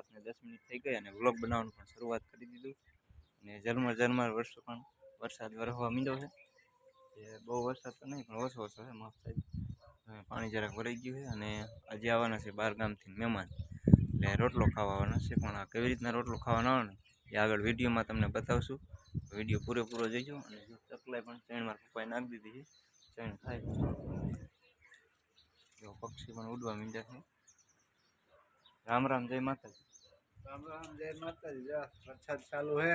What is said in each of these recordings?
સાત ને દસ મિનિટ થઈ ગઈ અને વ્લોગ બનાવવાનું પણ શરૂઆત કરી દીધું. અને ઝરમર ઝરમર વર્ષો પણ વરસાદ વરસવા મીંડો છે. એ બહુ વરસાદ તો નહીં, પણ ઓછો ઓછો છે માફ થાય પાણી જરાક ભરાઈ ગયું છે અને આજે આવવાના છે બાર ગામથી મહેમાન. એટલે રોટલો ખાવા આવવાના છે, પણ આ કેવી રીતના રોટલો ખાવાનો આવે ને, એ આગળ વિડીયોમાં તમને બતાવશું. વીડિયો પૂરેપૂરો જોઈજો અને જો ચકલાઈ પણ ચણમાં પપ્પાએ નાખી દીધી છે, ચણ ખાય જો પક્ષી પણ ઉડવા માંડ્યા છે. રામ રામ, જય માતાજી. રામ રામ જય માતાજી. જા વરસાદ ચાલુ હે.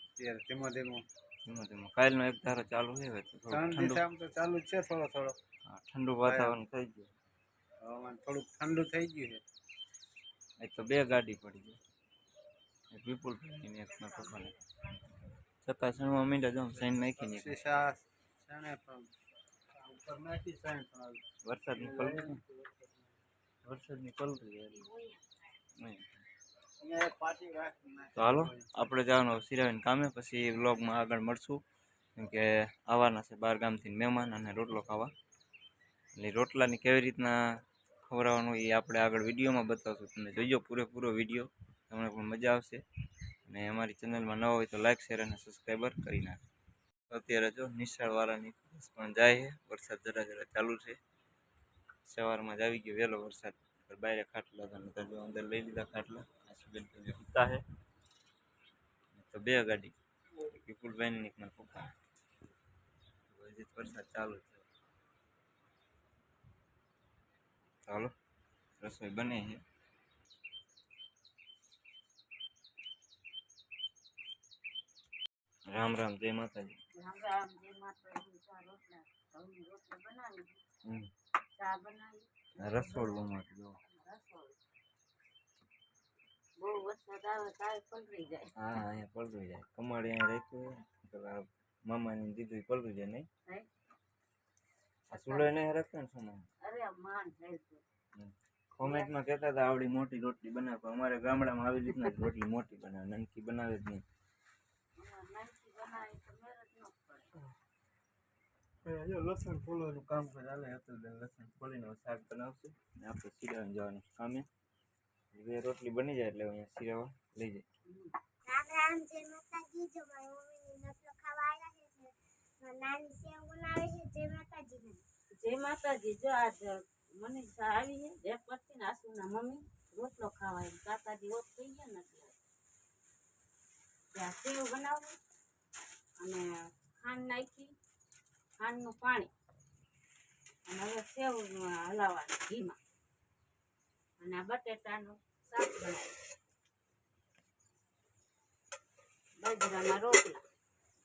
અત્યારે ધીમો ધીમો. ધીમો ધીમો. કાલનો એક ધારો ચાલુ છે તો ત્રણ દિવસ આમ તો ચાલુ જ છે થોડો થોડો. ઠંડુ વાતાવરણ થઈ ગયું. હવામાન થોડુંક ઠંડુ થઈ ગયું છે. એક તો બે ગાડી પડી ગઈ એક વિપુલ ભાઈની ને એક મારા છતાં ચકાસણમાં મીંડા જાઉં સાઈન નાખીને ઉપર નાખી સાણે વરસાદની પલટી. વરસાદની પલટી તો હાલો, આપણે જવાનું સિરાવીને કામે, પછી વ્લોગમાં આગળ મળશું. કેમ કે આવવાના છે બાર ગામથી મહેમાન અને રોટલો ખાવા. એટલે રોટલાની કેવી રીતના ખવડાવવાનું એ આપણે આગળ વિડીયોમાં બતાવશું. તમે જોઈજો પૂરેપૂરો વીડિયો, તમને પણ મજા આવશે. અને અમારી ચેનલમાં ન હોય તો લાઇક શેર અને સબસ્ક્રાઈબર કરી નાખો અત્યારે જો નિશાળવાળાની પણ જાય છે. વરસાદ જરા જરા ચાલુ છે. સવારમાં જ આવી ગયો વહેલો વરસાદ. બહાર ખાટલા હતા નહીંતર જો અંદર લઈ લીધા ખાટલા આ સુબેન તો જે સૂતા છે તો બે ગાડી વિપુલભાઈ ને એક મારા પપ્પા હજી તો વરસાદ ચાલુ છે ચાલો રસોઈ બને છે રામ રામ જય માતાજી રામ રામ જય માતાજી ચા રોટલા ઘઉંની રોટલી બનાવી હમ. ચા બનાવી આ રસોડુંમાં જો. બહુ વરસાદ આવે તારે પલળી જાય. હા અહીંયા પલળી જાય. કમાડી અહીંયા રાખ્યું પેલા મામાની દીધું પલળી જાય નહીં. આ ચૂલો નહીં રાખતા ને સોમાં અરે માન કોમેન્ટમાં કહેતા હતા આવડી મોટી રોટલી બનાવે. અમારે ગામડામાં આવી રીતના રોટલી મોટી બનાવે. નાનકી બનાવે જ નહીં. બનાવી તો ન જો લસણ ફોલવાનું કામ કરે હાલે હતું લસણ ફોલીને શાક બનાવશું ને આપણે સિરાવા જવાનું કામે બે રોટલી બની જાય એટલે અહીંયા સિરાવા લઈ જાય જય માતાજી જો આજ મનીષા આવી છે જે પરથી ને આસુના મમ્મી રોટલો ખાવા એમ કાકાજી ઓફ થઈ ગયા ને એટલે ત્યાં સેવ બનાવું અને ખાંડ નાખી ખાંડનું પાણી. અને હવે સેવ હલાવવાનું ઘીમાં. અને આ બટેટાનું શાક બનાવ્યું બાજરામાં રોટલા.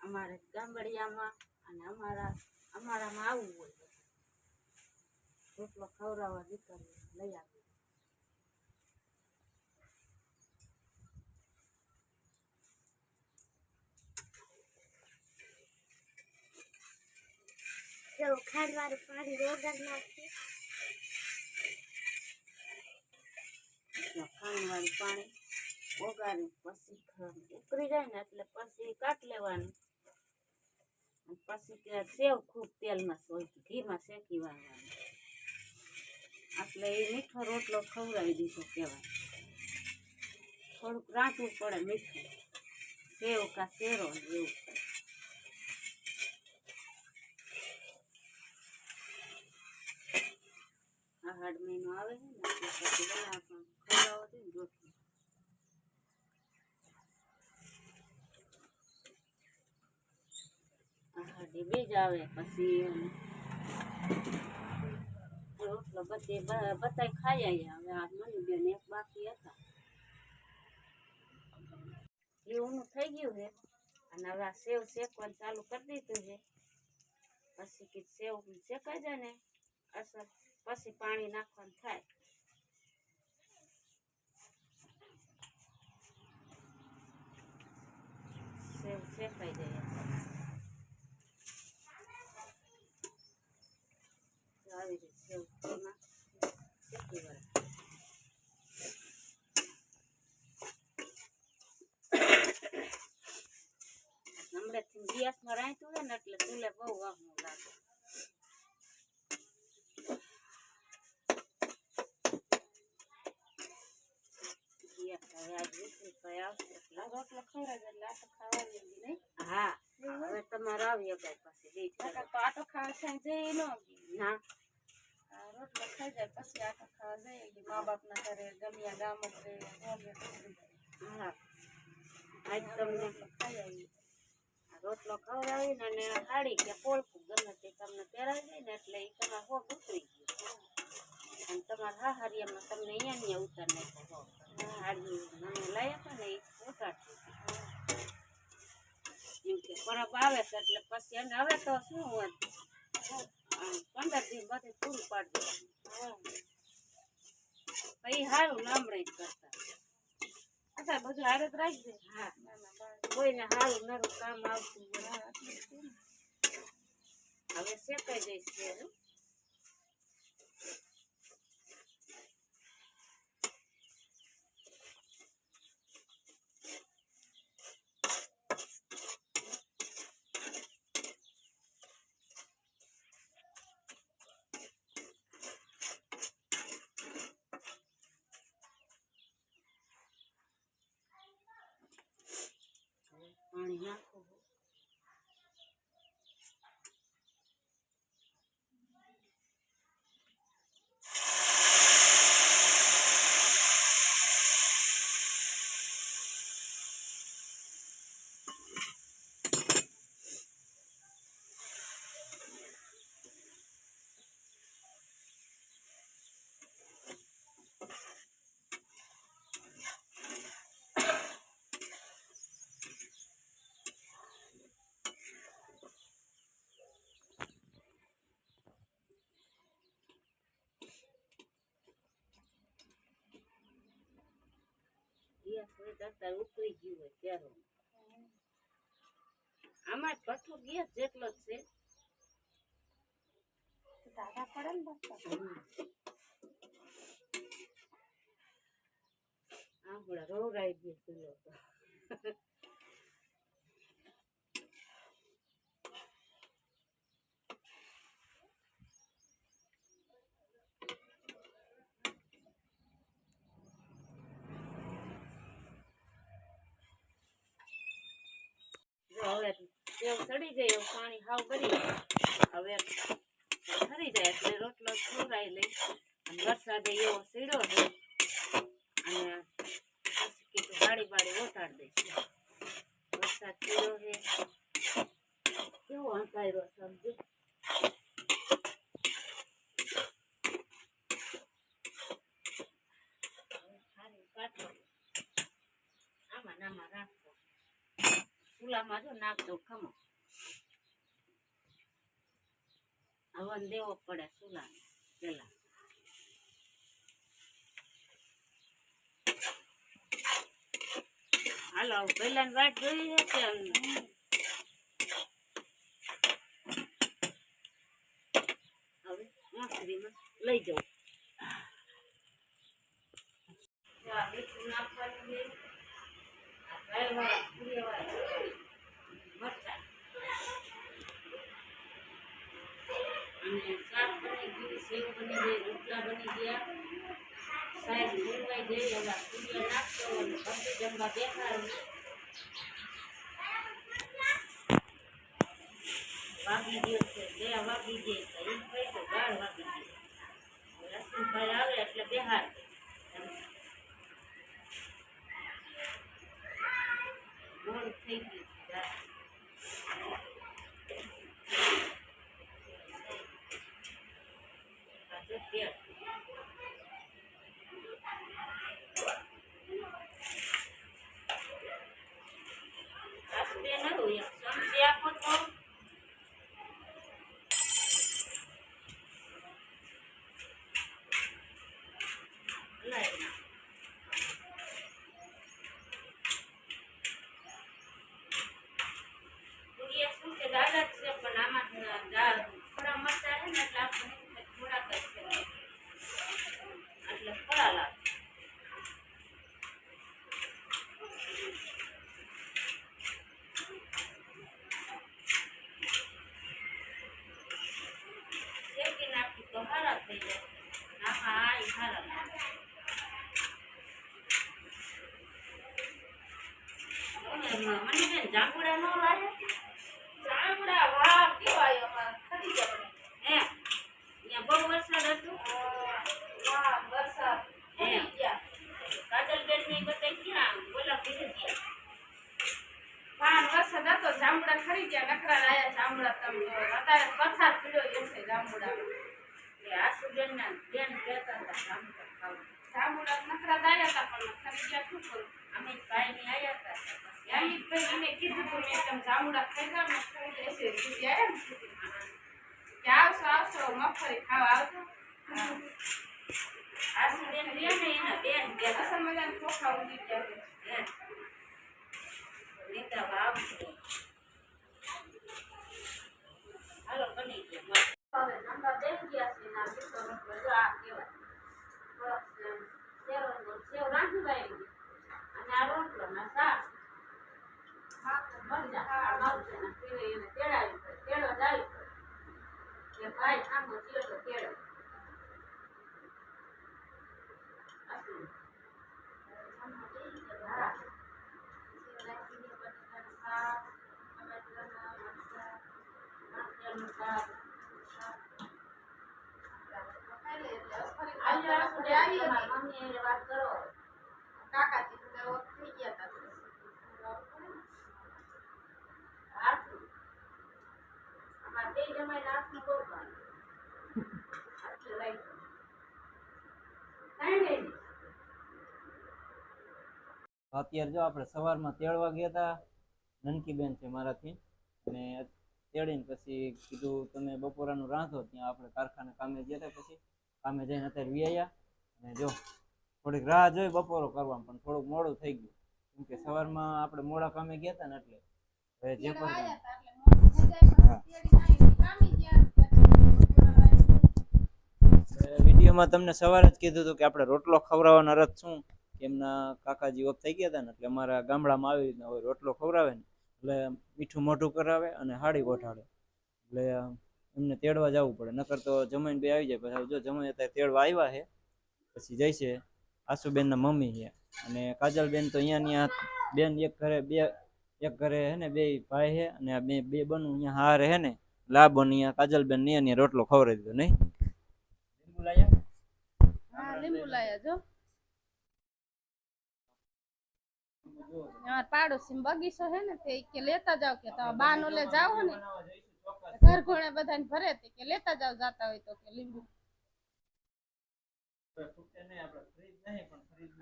અમારે ગામડિયામાં અને અમારા, અમારામાં આવું હોય રોટલો ખવડાવવા દીકરીઓ લઈ આવી જો ખાંડવાળું પાણી વગર નાખી ખાંડવાળું પાણી ઓગાળી પછી ઉકળી જાય ને એટલે પછી કાટ લેવાનું. પછી સેવ ખૂબ તેલમાં સોય ઘીમાં શેકી વાળવાનું. એટલે એ મીઠો રોટલો ખવડાવી દીધો કહેવાય. થોડુંક રાંધવું પડે મીઠું. સેવ કા શેરો એવું. મહિનો આવે છે ને પછી બનાવવા ખવડાવો છે ને, રોટલો. બીજ આવે, પછી બધે ખાઈ આવ્યા હવે આ મને બેન એક બાકી હતા. લીવનું થઈ ગયું છે. અને હવે આ સેવ શેકવાનું ચાલુ કરી દીધું છે. પછી કે સેવ શેકાઈ જાય ને અસર પછી પાણી નાખવાનું થાય. સેવ શેકાઈ જાય આવી રીતે સેવ શેકી વળે હમણાંથી ગેસમાં રાખ્યું હોય ને એટલે ચૂલે બહુ વાહનું લાગે. રોટલા રોટલો ખવડાવે એટલે ખાવાની નહીં હા, હવે તમારે આવી ગઈ પછી. દીઠ નકર તો ખાવા ખાઈ જઈએ ન. ના આ રોટલો ખાઈ જાય પછી આટો ખાવા જઈએ મા બાપના ઘરે ગમ્યા ગામ જ હા. આજ તમને ખાઈ આવીએ આ રોટલો ખવડાવીને અને હાડી કે પોળકું ગમે તે તમને પહેરાવી દે ને એટલે એ તમારે હોગ ઉતરી ગયું. અને તમારા હાહારિયામાં તમને અહીંયા અહીંયા ઉતાર નાખ્યો હોગ. મને લઈ આપે ને એ ઉતારતી એમ કે પરબ આવે છે એટલે પછી અને હવે તો શું હોય પંદર દિન બધે પૂરું પાડી પછી સારું લાંબડે જ કરતા અચ્છા બધું હારે જ રાખજે હા કોઈને સારું નરું કામ આવતું. હવે શેકાઈ જઈશ છે હો. હવે પાણી નાખો હોય અત્યારે ઉતરી ગયું હોય ત્યારે આમાં પઠો ગેસ જેટલો જ છે દાદા પડે ને. આંગળા રોવરાઈ ગયો તો જો હવે સડી જાય એવું પાણી હાવ કરી હવે ઠરી જાય એટલે રોટલો ખવડાવી લઈ. અને વરસાદે એવો સીડો છે. અને કીધું ગાડી બાડી ઓટાડી દઈશ. વરસાદ સીડો છે. કેવો અંધાર્યો સમજો આમાં નામાં રાખો. ચૂલામાં જો નાખજો ખમો હવન દેવો પડે સુલા પેલા. હાલો પેલા વાટ જોઈ છે હવે મોસરીમાં લઈ જાઉં નાખવાનું છે. આ ગાયવાળા, પૂરીવાળા મરચાં. અને શાક બની ગયું સેવ બની ગઈ, રોટલા બની ગયા. સાહેબ બોલવાઈ ગઈ ઓલા સૂર્ય નાખતો અને બધું જમવા વાગી ગયો છે, બે વાગી ગઈ તો એમ કહી તો બાર વાગી ગયો રસમભાઈ આવે એટલે બેહાર મોડું થઈ ગયું તમારા મને બેન જાંબુડા નો વરસાદ હતો. વાહ ખરી ગયા. નકરા આયા જાંબુડા તમને અત્યારે પથાર પીડ્યો જશે જાંબુડા આસુ બેન ના બેન કહેતા હતા જાંબુડા ખાવ. જાંબુડા નકરા દાયા હતા પણ ખરીદ્યા શું કરું? અમે કાંઈ નહીં આયા હતા. યાની ભાઈ અમે કીધું તું મેં તમે જાંબુડા ખાઈ જાવ ને ખાઈ લેશે ને કે આવશો આવશો મગફળી ખાવા આવજો. આસુબેન રહે ને એના બેન બે. અસલ મજાના ચોખા ઉગી ગયા છે. નીતા ભાવ છે. હાલો બની ગયો મસ્ત. હવે નંબર બેસી ગયા છે ના બીજો રોટલો જો આ કહેવાય બસ એમ. સેવ સેવ રાંધી વાળી અને આ રોટલો ના શાક માખણ મરચાં, આ મરચાં ના પીવે એને તેડાવી પડે. તેડો જાવી પડે. કે ભાઈ આંબો થયો તો તેડો. આટલું. આમાં બેસી ગયા. હા. સેવ રાખીને બટાકાનું શાક, ટમેટાના મરચાં, નારિયેળનું શાક, શાક. આજે આસુબેન તમારી મમ્મી હારે વાત કરો કાકાજી તો તેઓ થઈ ગયા હતા આટલું. અમારે બે જમાઈને આટલું બહુ ભાવે. આટલું રાખ્યું. કાંઈ નહીં. અત્યારે જો આપણે સવારમાં તેડવા ગયા હતા નનકી બેન છે મારાથી અને તેડીને પછી કીધું તમે બપોરાનું રાંધો ત્યાં આપણે કારખાને કામે ગયા હતા પછી કામે જઈને અત્યારે વ્યાયા અને જો થોડીક રાહ જોઈ બપોરો કરવામાં પણ થોડુંક મોડું થઈ ગયું. કેમ કે સવારમાં આપણે મોડા કામે ગયા હતા ને એટલે હવે જે પણ વિડીયોમાં તમને સવારે જ કીધું હતું કે આપણે રોટલો ખવડાવવાનો રથ શું? એમના કાકાજી ઓફ થઈ ગયા હતા ને, એટલે અમારા ગામડામાં આવી રીતના હોય, રોટલો ખવડાવે ને, એટલે મીઠું મોઢું કરાવે અને હાડી ગોઠાડે. એટલે એમને તેડવા જવું પડે, નકર તો જમાઈને બે આવી જાય, પછી જો જમાઈ અત્યારે તેડવા આવ્યા છે, પછી જાય છે આસુબેનના મમ્મી છે. અને કાજલબેન તો અહીંયા ત્યાં બેન એક ઘરે, બે, એક ઘરે હે ને, બે ભાઈ છે, અને બે બે બનું અહીંયા હારે હે ને લાભ અહીંયા કાજલબેન ને અહીંયા રોટલો ખવડાવી દીધો, નહીં? લીંબુ લાયા? લીંબુ લાયા જો. પાડોશી બગીચો હે ને તે કે લેતા જાવ કે તમે બા નો લે જાવ ને ઘર ઘોડે બધાને ભરે તે કે લેતા જાવ જાતા હોય તો કે લીંબુ.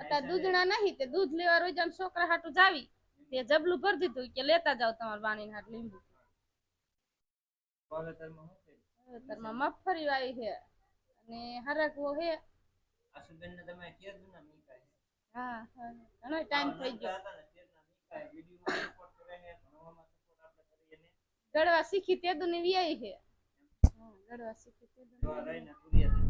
અત્યારે દૂધણા નહીં તે દૂધ લેવા રોજ છોકરા હાટું જાવી તે જબલું ભરી દીધું કે લેતા જાવ તમારા બાની હાટ લીંબુ. તારમાં મગફળી વાવી છે. અને હરકવો હે હા હા ઘણો ટાઈમ થઈ ગયો. ગળવા શીખી તે દુની આવી છે હા ગળવા શીખી તે દુની